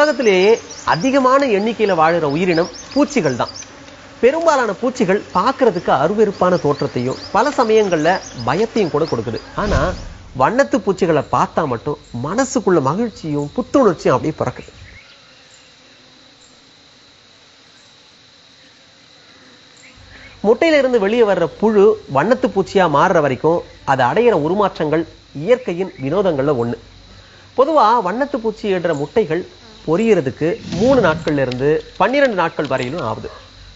உலகத்திலேயே அதிகமான எண்ணிக்கையில் வாழுற உயிரினம் பூச்சிகள் தான். பெரும்பாலான பூச்சிகள் பார்க்கறதுக்கு அருவெருப்பான தோற்றத்தையும் பல சமயங்களில் பயத்தையும் கூட கொடுக்குது. ஆனால் வண்ணத்து பூச்சிகளை பார்த்தா மட்டும் மனசுக்குள்ள மகிழ்ச்சியும் புத்துணர்ச்சியும் அப்படியே பிறக்குது. முட்டையிலிருந்து வெளியே வர்ற புழு வண்ணத்து பூச்சியாக மாறுற வரைக்கும் அது அடையிற உருமாற்றங்கள் இயற்கையின் வினோதங்களில் ஒன்று பொதுவாக வண்ணத்து பூச்சி இடுற முட்டைகள் பொரியறதுக்கு மூணு நாட்கள்ல இருந்து பன்னிரெண்டு நாட்கள் வரையிலும் ஆகுது.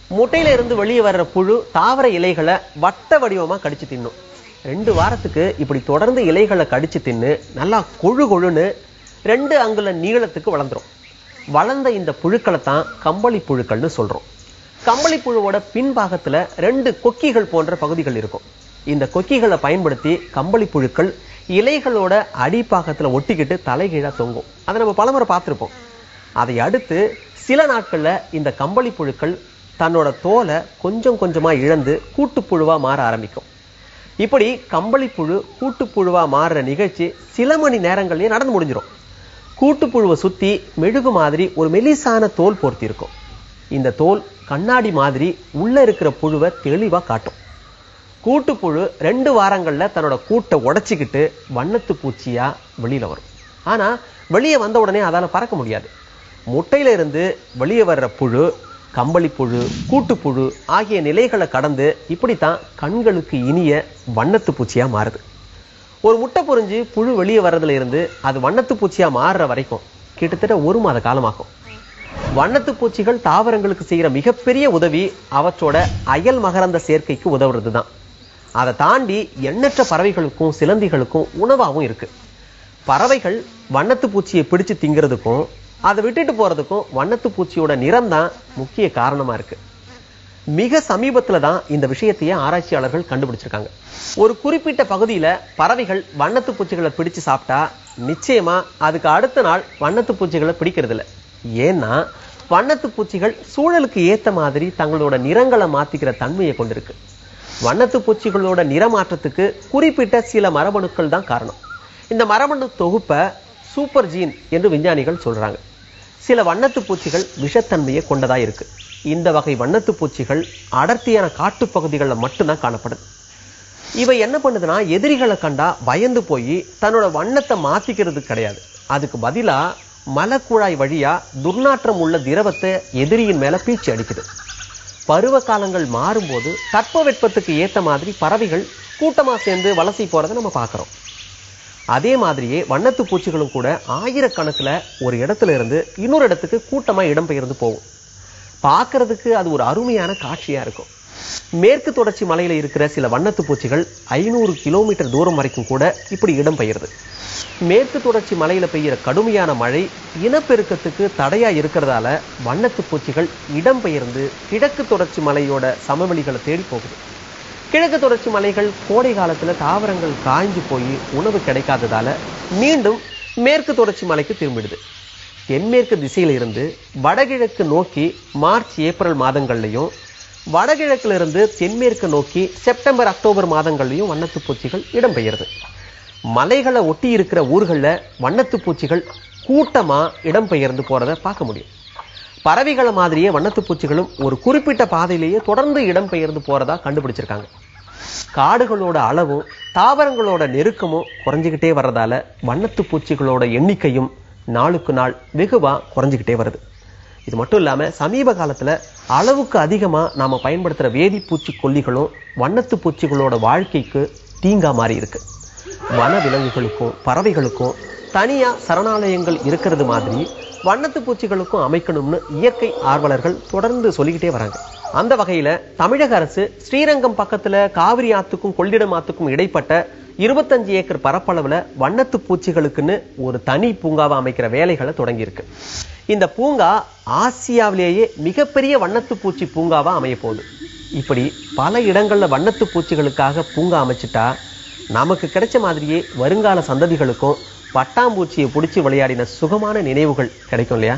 முட்டையில இருந்து வெளியே வர்ற புழு தாவர இலைகளை வட்ட வடிவமா கடிச்சு தின்னும். ரெண்டு வாரத்துக்கு இப்படி தொடர்ந்து இலைகளை கடிச்சு தின்னு நல்லா கொழு கொழுன்னு ரெண்டு அங்குல நீளத்துக்கு வளர்ந்துரும். வளர்ந்த இந்த புழுக்களை தான் கம்பளி புழுக்கள்னு சொல்றோம். கம்பளி புழுவோட பின்பாகத்துல ரெண்டு கொக்கிகள் போன்ற பகுதிகள் இருக்கும். இந்த கொக்கிகளை பயன்படுத்தி கம்பளி புழுக்கள் இலைகளோட அடிப்பாகத்துல ஒட்டிக்கிட்டு தலைகீழா தொங்கும். அதை நம்ம பலமுறை பார்த்துருப்போம். அதை அடுத்து சில நாட்களில் இந்த கம்பளி புழுக்கள் தன்னோட தோலை கொஞ்சம் கொஞ்சமாக இழந்து கூட்டுப்புழுவாக மாற ஆரம்பிக்கும். இப்படி கம்பளிப்புழு கூட்டுப்புழுவாக மாறுற நிகழ்ச்சி சில மணி நேரங்கள்லேயே நடந்து முடிஞ்சிடும் கூட்டுப்புழுவை சுற்றி மெழுகு மாதிரி ஒரு மெலிசான தோல் போர்த்தி இருக்கும் இந்த தோல் கண்ணாடி மாதிரி உள்ளே இருக்கிற புழுவை தெளிவாக காட்டும். கூட்டுப்புழு ரெண்டு வாரங்களில் தன்னோட கூட்டை உடைச்சிக்கிட்டு வண்ணத்து பூச்சியாக வெளியில் வரும். ஆனால் வெளியே வந்த உடனே அதால் பறக்க முடியாது. முட்டையிலிருந்து வெளியே வர்ற புழு கம்பளிப்புழு கூட்டுப்புழு ஆகிய நிலைகளை கடந்து இப்படித்தான் கண்களுக்கு இனிய வண்ணத்து பூச்சியாக மாறுது. ஒரு முட்டை பொறிஞ்சு புழு வெளியே வர்றதுல இருந்து அது வண்ணத்து பூச்சியாக மாறுற வரைக்கும் கிட்டத்தட்ட ஒரு மாத காலமாகும். வண்ணத்து பூச்சிகள் தாவரங்களுக்கு செய்கிற மிகப்பெரிய உதவி அவற்றோட அயல் மகரந்த சேர்க்கைக்கு உதவுறது தான் அதை தாண்டி எண்ணற்ற பறவைகளுக்கும் சிலந்திகளுக்கும் உணவாகவும் இருக்கு. பறவைகள் வண்ணத்து பூச்சியை பிடிச்சு திங்கிறதுக்கும் அதை விட்டுட்டு போறதுக்கும் வண்ணத்து பூச்சியோட நிறம் தான் முக்கிய காரணமா இருக்கு. மிக சமீபத்துல தான் இந்த விஷயத்தையே ஆராய்ச்சியாளர்கள் கண்டுபிடிச்சிருக்காங்க. ஒரு குறிப்பிட்ட பகுதியில பறவைகள் வண்ணத்து பூச்சிகளை பிடிச்சு சாப்பிட்டா நிச்சயமா அதுக்கு அடுத்த நாள் வண்ணத்து பூச்சிகளை பிடிக்கிறது இல்ல ஏன்னா வண்ணத்து பூச்சிகள் சூழலுக்கு ஏத்த மாதிரி தங்களோட நிறங்களை மாத்திக்கிற தன்மையை கொண்டிருக்கு. வண்ணத்து பூச்சிகளோட நிறமாற்றத்துக்கு குறிப்பிட்ட சில மரபணுக்கள் தான் காரணம். இந்த மரபணு தொகுப்பை சூப்பர் ஜீன் என்று விஞ்ஞானிகள் சொல்கிறாங்க சில வண்ணத்து பூச்சிகள் விஷத்தன்மையை கொண்டதாக இருக்குது இந்த வகை வண்ணத்து பூச்சிகள் அடர்த்தியான காட்டுப்பகுதிகளில் மட்டும்தான் காணப்படுது. இவை என்ன பண்ணுதுன்னா எதிரிகளை கண்டா பயந்து போய் தன்னோட வண்ணத்தை மாற்றிக்கிறது கிடையாது. அதுக்கு பதிலாக மலக்குழாய் வழியாக துர்நாற்றம் உள்ள திரவத்தை எதிரியின் மேலே பீச்சி அடிக்குது. பருவ காலங்கள் மாறும்போது தட்பவெட்பத்துக்கு ஏற்ற மாதிரி பறவைகள் கூட்டமாக சேர்ந்து வலசை போகிறத நம்ம பார்க்குறோம். அதே மாதிரியே வண்ணத்து பூச்சிகளும் கூட ஆயிரக்கணக்கில் ஒரு இடத்துல இருந்து இன்னொரு இடத்துக்கு கூட்டமாக இடம்பெயர்ந்து போகும். பார்க்கறதுக்கு அது ஒரு அருமையான காட்சியாக இருக்கும். மேற்கு தொடர்ச்சி மலையில் இருக்கிற சில வண்ணத்து பூச்சிகள் ஐநூறு கிலோமீட்டர் தூரம் வரைக்கும் கூட இப்படி இடம்பெயருது. மேற்கு தொடர்ச்சி மலையில் பெய்கிற கடுமையான மழை இனப்பெருக்கத்துக்கு தடையா இருக்கிறதால வண்ணத்து பூச்சிகள் இடம்பெயர்ந்து கிழக்கு தொடர்ச்சி மலையோட சமவெளிகளை தேடி போகுது. கிழக்கு தொடர்ச்சி மலைகள் கோடை காலத்துல தாவரங்கள் காய்ஞ்சு போய் உணவு கிடைக்காததால மீண்டும் மேற்கு தொடர்ச்சி மலைக்கு திரும்பிடுது. தென்மேற்கு திசையில இருந்து வடகிழக்கு நோக்கி மார்ச் ஏப்ரல் மாதங்கள்லையும் வடகிழக்குல இருந்து தென்மேற்கு நோக்கி செப்டம்பர் அக்டோபர் மாதங்கள்லயும் வண்ணத்து பூச்சிகள் இடம்பெயருது. மலைகளை ஒட்டி இருக்கிற ஊர்களில் வண்ணத்து பூச்சிகள் கூட்டமா இடம்பெயர்ந்து போறதை பார்க்க முடியும். பறவைகளை மாதிரியே வண்ணத்து பூச்சிகளும் ஒரு குறிப்பிட்ட பாதையிலேயே தொடர்ந்து இடம்பெயர்ந்து போறதா கண்டுபிடிச்சிருக்காங்க. காடுகளோட அளவும் தாவரங்களோட நெருக்கமும் குறைஞ்சிக்கிட்டே வர்றதால வண்ணத்து பூச்சிகளோட எண்ணிக்கையும் நாளுக்கு நாள் வெகுவாக குறைஞ்சுக்கிட்டே வருது. இது மட்டும் இல்லாமல் சமீப காலத்தில் அளவுக்கு அதிகமாக நாம் பயன்படுத்துகிற வேதிப்பூச்சி கொல்லிகளும் வண்ணத்து பூச்சிகளோட வாழ்க்கைக்கு தீங்கா மாறி இருக்குது வன விலங்குகளுக்கும் பறவைகளுக்கும் தனியா சரணாலயங்கள் இருக்கிறது மாதிரி வண்ணத்து பூச்சிகளுக்கும் அமைக்கணும்னு இயற்கை ஆர்வலர்கள் தொடர்ந்து சொல்லிக்கிட்டே வராங்க. அந்த வகையில் தமிழக அரசு ஸ்ரீரங்கம் பக்கத்துல காவிரி ஆத்துக்கும் கொள்ளிடம் ஆத்துக்கும் இடைப்பட்ட இருபத்தஞ்சு ஏக்கர் பரப்பளவுல வண்ணத்து பூச்சிகளுக்குன்னு ஒரு தனி பூங்காவை அமைக்கிற வேலைகளை தொடங்கியிருக்கு. இந்த பூங்கா ஆசியாவிலேயே மிகப்பெரிய வண்ணத்து பூச்சி பூங்காவாக அமைய போகுது. இப்படி பல இடங்கள்ல வண்ணத்து பூச்சிகளுக்காக பூங்கா அமைச்சிட்டா நமக்கு கிடைச்ச மாதிரியே வருங்கால சந்ததிகளுக்கும் பட்டாம்பூச்சியை பிடிச்சி விளையாடின சுகமான நினைவுகள் கிடைக்கும் இல்லையா?